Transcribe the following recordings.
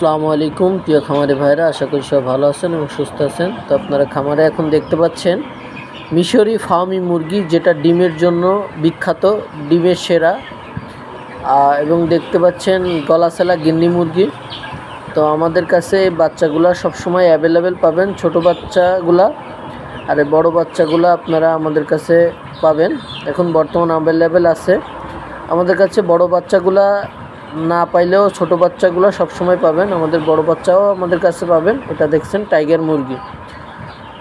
আসসালামু আলাইকুম, প্রিয় খামারি ভাইরা আশা করি সব ভালো আছেন এবং সুস্থ আছেন। তো আপনারা খামারে এখন দেখতে পাচ্ছেন মিশরি ফার্মি মুরগি, যেটা ডিমের জন্য বিখ্যাত, ডিমের সেরা। এবং দেখতে পাচ্ছেন গলাসেলা গিন্নি মুরগি। তো আমাদের কাছে বাচ্চাগুলা সবসময় অ্যাভেলেবেল পাবেন, ছোট বাচ্চাগুলা আর বড় বাচ্চাগুলা আপনারা আমাদের কাছে পাবেন। এখন বর্তমান অ্যাভেলেবেল আছে। আমাদের কাছে বড় বাচ্চাগুলা না পাইলেও ছোট বাচ্চাগুলো সবসময় পাবেন। আমাদের বড় বাচ্চাও আমাদের কাছে পাবেন। এটা দেখছেন, টাইগার মুরগি।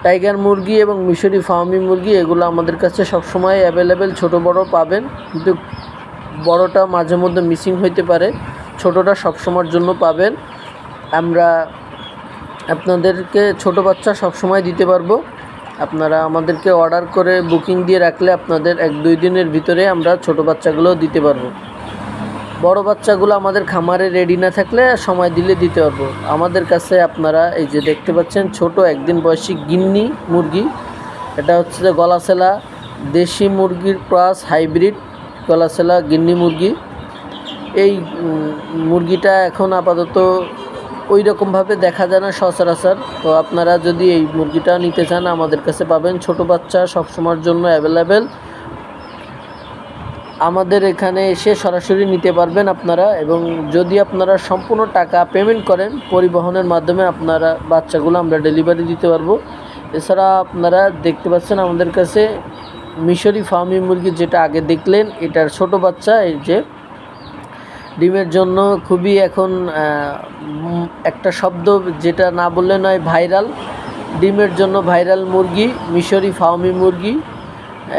টাইগার মুরগি এবং মিশরি ফার্মি মুরগি, এগুলো আমাদের কাছে সবসময় অ্যাভেলেবেল ছোট, বড় পাবেন। কিন্তু বড়টা মাঝে মধ্যে মিসিং হইতে পারে। ছোটটা সবসময়ের জন্য পাবেন। আমরা আপনাদেরকে ছোট বাচ্চা সবসময় দিতে পারব। আপনারা আমাদেরকে অর্ডার করে বুকিং দিয়ে রাখলে আপনাদের এক দুই দিনের ভিতরে আমরা ছোট বাচ্চাগুলোও দিতে পারব। বড় বাচ্চাগুলো আমাদের খামারে রেডি না থাকলে সময় দিলে দিতে পারব। আমাদের কাছে আপনারা এই যে দেখতে পাচ্ছেন, ছোট একদিন বয়সী গিন্নি মুরগি। এটা হচ্ছে যে গলাছেলা দেশি মুরগির প্লাস হাইব্রিড গলাছেলা গিন্নি মুরগি। এই মুরগিটা এখন আপাতত ওই রকমভাবে দেখা যায় না সচরাচর। তো আপনারা যদি এই মুরগিটা নিতে চান, আমাদের কাছে পাবেন। ছোট বাচ্চা সবসময়ের জন্য অ্যাভেলেবেল আমাদের এখানে এসে সরাসরি নিতে পারবেন আপনারা এবং যদি আপনারা সম্পূর্ণ টাকা পেমেন্ট করেন, পরিবহনের মাধ্যমে আপনারা বাচ্চাগুলো আমরা ডেলিভারি দিতে পারব। এছাড়া আপনারা দেখতে পাচ্ছেন আমাদের কাছে মিশরি ফার্মি মুরগি যেটা আগে দেখলেন, এটার ছোট বাচ্চা, এই যে ডিমের জন্য খুবই এখন একটা শব্দ যেটা না বললে নয় ভাইরাল ডিমের জন্য ভাইরাল মুরগি, মিশরি ফার্মি মুরগি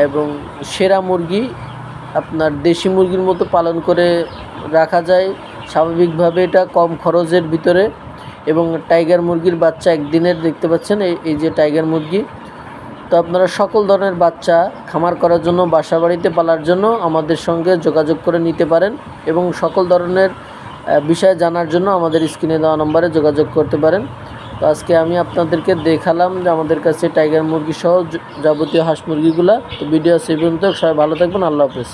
এবং সেরা মুরগি। আপনার দেশি মুরগির মতো পালন করে রাখা যায়। স্বাভাবিকভাবে এটা কম খরচের ভিতরে এবং টাইগার মুরগির বাচ্চা একদিনের দেখতে পাচ্ছেন, এই যে টাইগার মুরগি। তো আপনারা সকল ধরনের বাচ্চা খামার করার জন্য বাসা বাড়িতে পালার জন্য আমাদের সঙ্গে যোগাযোগ করে নিতে পারেন এবং সকল ধরনের বিষয় জানার জন্য আমাদের স্ক্রিনে দেওয়া নম্বরে যোগাযোগ করতে পারেন। তো আজকে আমি আপনাদেরকে দেখালাম যে আমাদের কাছে টাইগার মুরগি সহ যাবতীয় হাঁস মুরগিগুলা। তো ভিডিও সেই পর্যন্ত, সবাই ভালো থাকবেন, আল্লাহ হাফেজ।